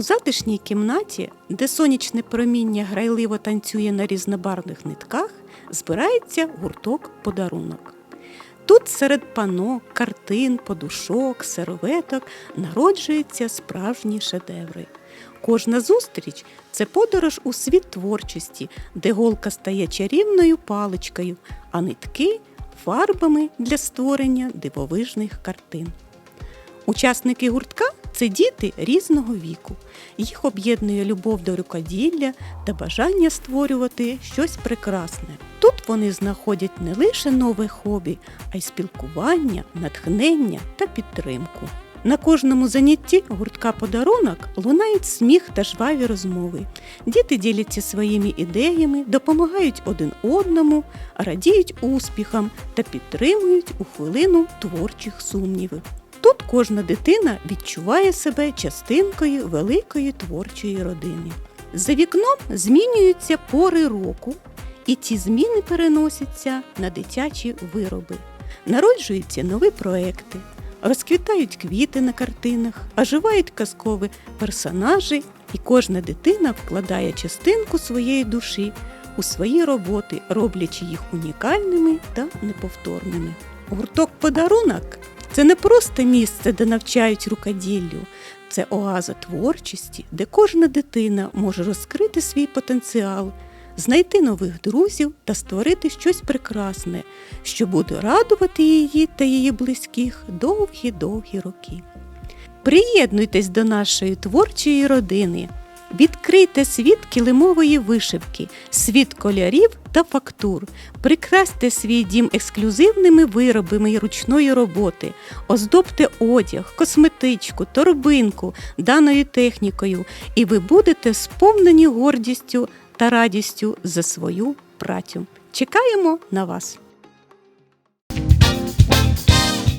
У затишній кімнаті, де сонячне проміння грайливо танцює на різнобарвних нитках, збирається гурток подарунок. Тут серед пано, картин, подушок, серветок народжуються справжні шедеври. Кожна зустріч це подорож у світ творчості, де голка стає чарівною паличкою, а нитки фарбами для створення дивовижних картин. Учасники гуртка це діти різного віку. Їх об'єднує любов до рукоділля та бажання створювати щось прекрасне. Тут вони знаходять не лише нове хобі, а й спілкування, натхнення та підтримку. На кожному занятті гуртка подарунок лунають сміх та жваві розмови. Діти діляться своїми ідеями, допомагають один одному, радіють успіхам та підтримують у хвилину творчих сумнівів. Кожна дитина відчуває себе частинкою великої творчої родини. За вікном змінюються пори року, і ці зміни переносяться на дитячі вироби. Народжуються нові проекти, розквітають квіти на картинах, оживають казкові персонажі, і кожна дитина вкладає частинку своєї душі у свої роботи, роблячи їх унікальними та неповторними. Гурток подарунок це не просто місце, де навчають рукоділлю, це оаза творчості, де кожна дитина може розкрити свій потенціал, знайти нових друзів та створити щось прекрасне, що буде радувати її та її близьких довгі-довгі роки. Приєднуйтесь до нашої творчої родини. Відкрийте світ килимової вишивки, світ кольорів та фактур. Прикрасьте свій дім ексклюзивними виробами ручної роботи, оздобте одяг, косметичку, торбинку даною технікою, і ви будете сповнені гордістю та радістю за свою працю. Чекаємо на вас!